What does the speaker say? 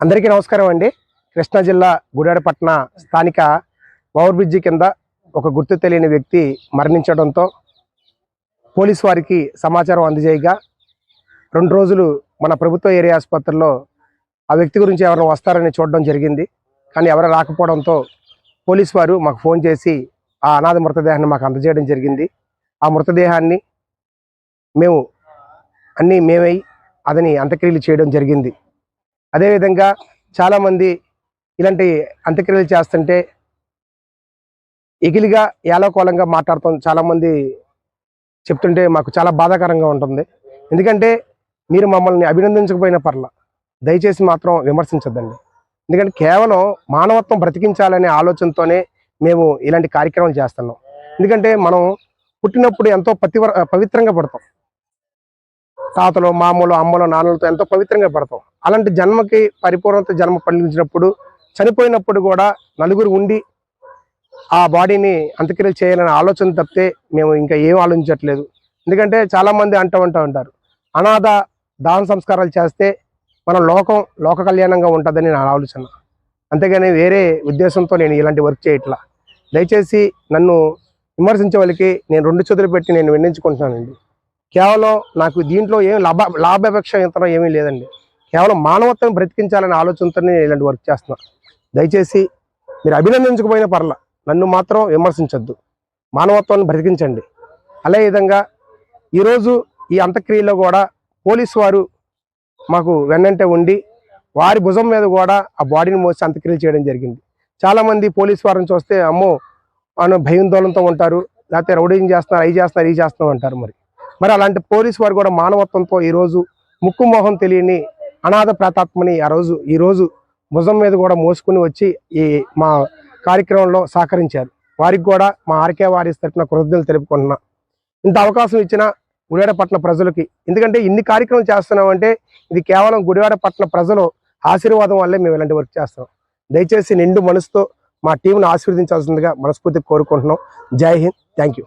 అందరికీ నమస్కారం అండి. కృష్ణా జిల్లా గుడాడపట్న స్థానిక ఓవర్ బ్రిడ్జి కింద ఒక గుర్తు తెలియని వ్యక్తి మరణించడంతో పోలీసు వారికి సమాచారం అందజేయగా రెండు రోజులు మన ప్రభుత్వ ఏరియా ఆసుపత్రిలో ఆ వ్యక్తి గురించి ఎవరైనా వస్తారని చూడడం జరిగింది. కానీ ఎవరు రాకపోవడంతో పోలీసు వారు మాకు ఫోన్ చేసి ఆ అనాథ మృతదేహాన్ని మాకు అందజేయడం జరిగింది. ఆ మృతదేహాన్ని మేము అన్నీ మేమై అతని అంత్యక్రియలు చేయడం జరిగింది. అదేవిధంగా చాలామంది ఇలాంటి అంత్యక్రియలు చేస్తుంటే ఎగిలిగా ఏలకోలంగా మాట్లాడుతాం చాలామంది చెప్తుంటే మాకు చాలా బాధాకరంగా ఉంటుంది. ఎందుకంటే మీరు మమ్మల్ని అభినందించకపోయిన పర్ల దయచేసి మాత్రం విమర్శించద్దండి. ఎందుకంటే కేవలం మానవత్వం బ్రతికించాలనే ఆలోచనతోనే మేము ఇలాంటి కార్యక్రమాలు చేస్తున్నాం. ఎందుకంటే మనం పుట్టినప్పుడు ఎంతో పతివ పవిత్రంగా పడతాం. తాతలు మామూలు అమ్మలు నాన్నలతో ఎంతో పవిత్రంగా పడతాం. అలాంటి జన్మకి పరిపూర్ణత జన్మ పండించినప్పుడు చనిపోయినప్పుడు కూడా నలుగురు ఉండి ఆ బాడీని అంత్యక్రియలు చేయాలనే ఆలోచన తప్పితే మేము ఇంకా ఏం ఆలోచించట్లేదు. ఎందుకంటే చాలామంది అంటూ ఉంటా ఉంటారు అనాథ దాన సంస్కారాలు చేస్తే మన లోకం లోక కళ్యాణంగా ఉంటుందని నా ఆలోచన. అంతేగాని వేరే ఉద్దేశంతో నేను ఇలాంటి వర్క్ చేయట్లా. దయచేసి నన్ను విమర్శించే వాళ్ళకి నేను రెండు చేతులు పెట్టి నేను విన్నించుకుంటున్నానండి కేవలం నాకు దీంట్లో ఏం లాభ లాభాపేక్ష యంత్రం ఏమీ లేదండి. కేవలం మానవత్వం బ్రతికించాలనే ఆలోచనతో నేను ఇలాంటి వర్క్ చేస్తున్నా. దయచేసి మీరు అభినందించకపోయిన పర్ల నన్ను మాత్రం విమర్శించొద్దు. మానవత్వాన్ని బ్రతికించండి. అదే విధంగా ఈరోజు ఈ అంత్యక్రియలో కూడా పోలీసు వారు మాకు వెన్నంటే ఉండి వారి భుజం మీద కూడా ఆ బాడీని మోసి అంత్యక్రియలు చేయడం జరిగింది. చాలామంది పోలీసు వారిని చూస్తే అమ్మో అని భయాందోళనతో ఉంటారు. లేకపోతే రౌడీని చేస్తున్నారు అవి చేస్తున్నారు ఇవి చేస్తున్నారు అంటారు మరి. మరి అలాంటి పోలీసు వారు కూడా మానవత్వంతో ఈరోజు ముక్కు మొహం తెలియని అనాథ ప్రాతాత్మని ఆ రోజు ఈరోజు భుజం మీద కూడా మోసుకుని వచ్చి ఈ మా కార్యక్రమంలో సహకరించారు. వారికి కూడా మా ఆర్కే వారిస్ తరఫున కృతజ్ఞతలు తెలుపుకుంటున్నా. ఇంత అవకాశం ఇచ్చిన గుడివాడపట్న ప్రజలకి ఎందుకంటే ఇన్ని కార్యక్రమం చేస్తున్నామంటే ఇది కేవలం గుడివాడపట్న ప్రజలు ఆశీర్వాదం వల్లే మేము ఇలాంటి వర్క్ చేస్తున్నాం. దయచేసి నిండు మనసుతో మా టీంను ఆశీర్వదించాల్సిందిగా మనస్ఫూర్తి కోరుకుంటున్నాం. జై హింద్. Thank you.